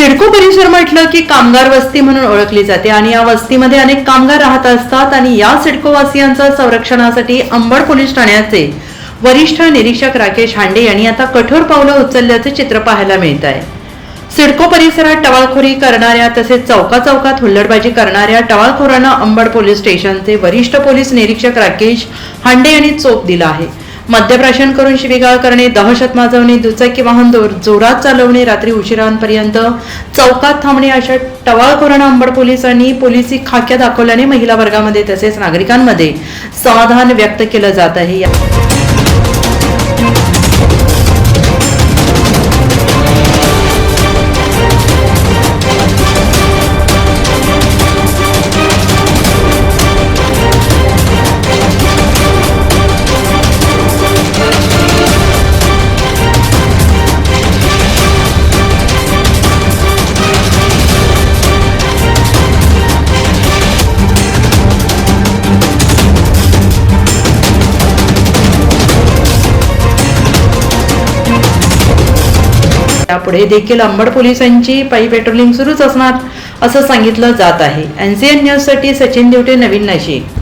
सिडको परिसर म्हटलं की कामगार वस्ती म्हणून ओळखली जाते आणि या वस्तीमध्ये अनेक कामगार राहत असतात आणि या सिडकोवासियांच्या संरक्षणासाठी अंबड पोलीस ठाण्याचे वरिष्ठ निरीक्षक राकेश हांडे यांनी आता कठोर पावलं उचलल्याचे चित्र पाहायला मिळत आहे. सिडको परिसरात टवाळखोरी करणाऱ्या तसेच चौका चौकात हुल्लडबाजी करणाऱ्या टवाळखोरांना अंबड पोलीस स्टेशनचे वरिष्ठ पोलीस निरीक्षक राकेश हांडे यांनी चोप दिला आहे. मद्यप्राशन करून शिवीगाळ करणे दहशत माजवणे दुचाकी वाहन दोर जोरात चालवणे रात्री उशिरांपर्यंत चौकात थांबणे अशा टवाळखोरांना अंबड पोलिसांनी पोलिसी खाक्या दाखवल्याने महिला वर्गामध्ये तसेच नागरिकांमध्ये समाधान व्यक्त केलं जात आहे. यापुढे देखील अंबड पोलिसांची पायी पेट्रोलिंग सुरूच असणार असं सांगितलं जात आहे. एनसीएन एन न्यूजसाठी सचिन दिवटे नवीन नाशिक.